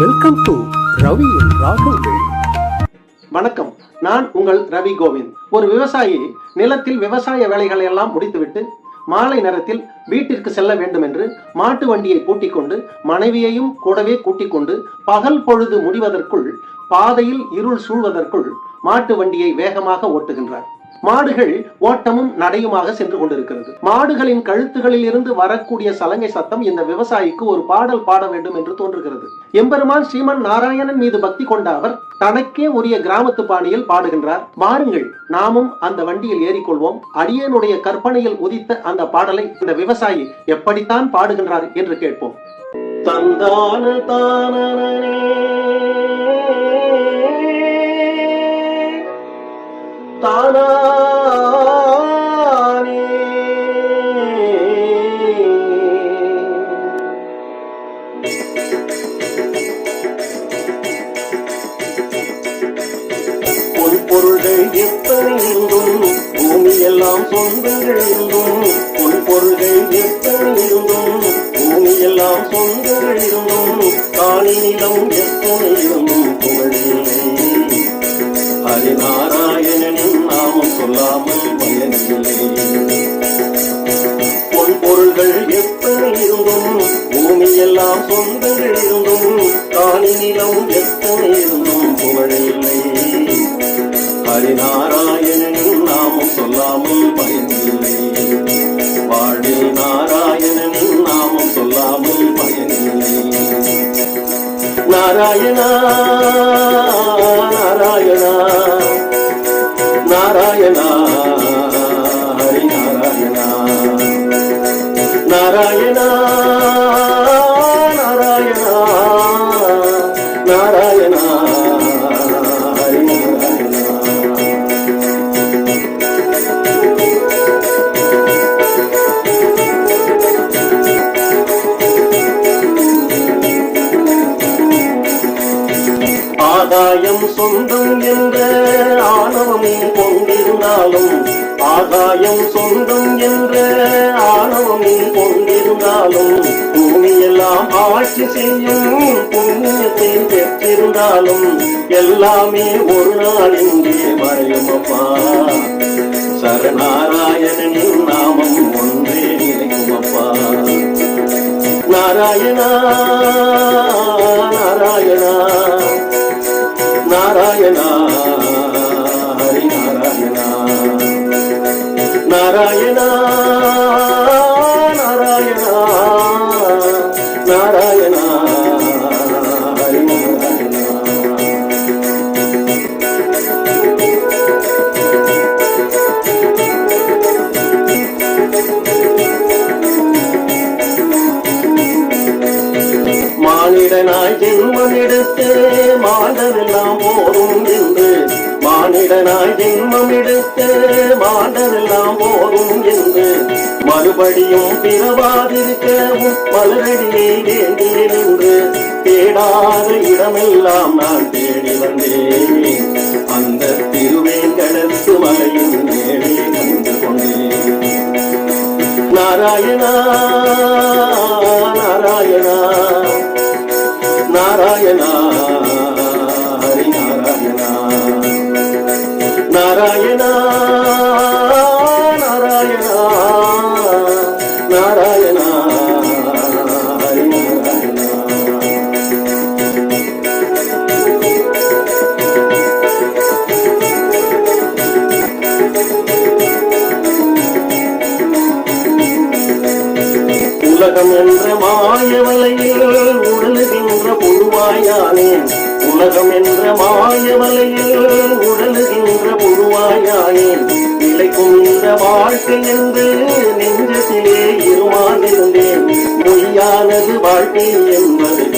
Welcome to ரவியின் ராகங்கள் வணக்கம். நான் உங்கள் ரவி கோவிந்த். ஒரு விவசாயி நிலத்தில் விவசாய வேலைகளை எல்லாம் முடித்துவிட்டு மாலை நேரத்தில் வீட்டிற்கு செல்ல வேண்டும் என்று மாட்டு வண்டியை பூட்டிக் கொண்டு மனைவியையும் கூடவே கூட்டிக் கொண்டு பகல் பொழுது முடிவதற்குள் பாதையில் இருள் சூழ்வதற்குள் மாட்டு வண்டியை வேகமாக ஓட்டுகின்றார். மாடுகள் ஓட்டமும் நடையுமாக சென்று கொண்டிருக்கிறது. மாடுகளின் கழுத்துகளில் இருந்து வரக்கூடிய சலங்கை சத்தம் இந்த விவசாயிக்கு ஒரு பாடல் பாட வேண்டும் என்று தோன்றுகிறது. எம்பெருமான் ஸ்ரீமன் நாராயணன் மீது பக்தி கொண்ட அவர் தனக்கே உரிய கிராமத்து பாணியில் பாடுகின்றார். வாருங்கள் நாமும் அந்த வண்டியில் ஏறிக்கொள்வோம். அடியனுடைய கற்பனையில் உதித்த அந்த பாடலை இந்த விவசாயி எப்படித்தான் பாடுகின்றார் என்று கேட்போம். தந்தான தானே தானே பொன் பொருள்கள் எத்தனை இருந்தும் பூமி சொந்தங்கள் இருந்தும் பொருள்கள் எத்தனை இருந்தும் பூமி எல்லாம் சொந்தங்கள் இருந்தும் காணி நிலம் எத்தனை இருந்தும் புகழில்லை ஹரிநாராயணனின் பூமி எல்லாம் சொந்தங்கள் இருந்தும் காணி நிலம் எத்தனை புகழில்லை. ஹரிநாராயணனின் நாமம் சொல்லாமல் பயனில்லை. வாழ்வில் நாராயணனின் நாமம் சொல்லாமல் பயனில்லை. நாராயணா! ஆதாயம் சொந்தம் என்ற ஆணவமே கொண்டிருந்தாலும் ஆதாயம் சொந்தம் என்ற ஆணவமே கொண்டிருந்தாலும் பூமியெல்லாம் ஆட்சி செய்யும் புண்ணியத்தை பெற்றிருந்தாலும் எல்லாமே ஒரு நாள் இங்கே மறையும் அப்பா சரணாராயணனின் நாமம் ஒன்றே நிலைக்குமப்பா நாராயணா. நாராயணா நாராயணா நாராயணா மானிடனாய் ஜென்மம் எடுத்து மாண்டரெல்லாம் போரும் என்று மானிடனாய் ஜென்மம் எடுத்து மாண்டெல்லாம் போகும் என்று மறுபடியும் பிறவாதிருக்கவும் மலரடியை வேண்டி நின்று தேடாத இடமெல்லாம் நான் தேடி வந்தேன். அந்த திருவேங்கடத்து மலையின் மேலே கண்டு கொண்டேன். நாராயணா உலகம் என்ற மாயவலையில் உடலுகின்ற புழுவாயானேன் உலகம் என்ற மாயவலையில் உடலுகின்ற புழுவாயானேன் நிலைக்கும் இந்த வாழ்க்கை என்று நெஞ்சத்திலே இருமாந்திருந்தேன் மொழியானது வாழ்க்கை என்பது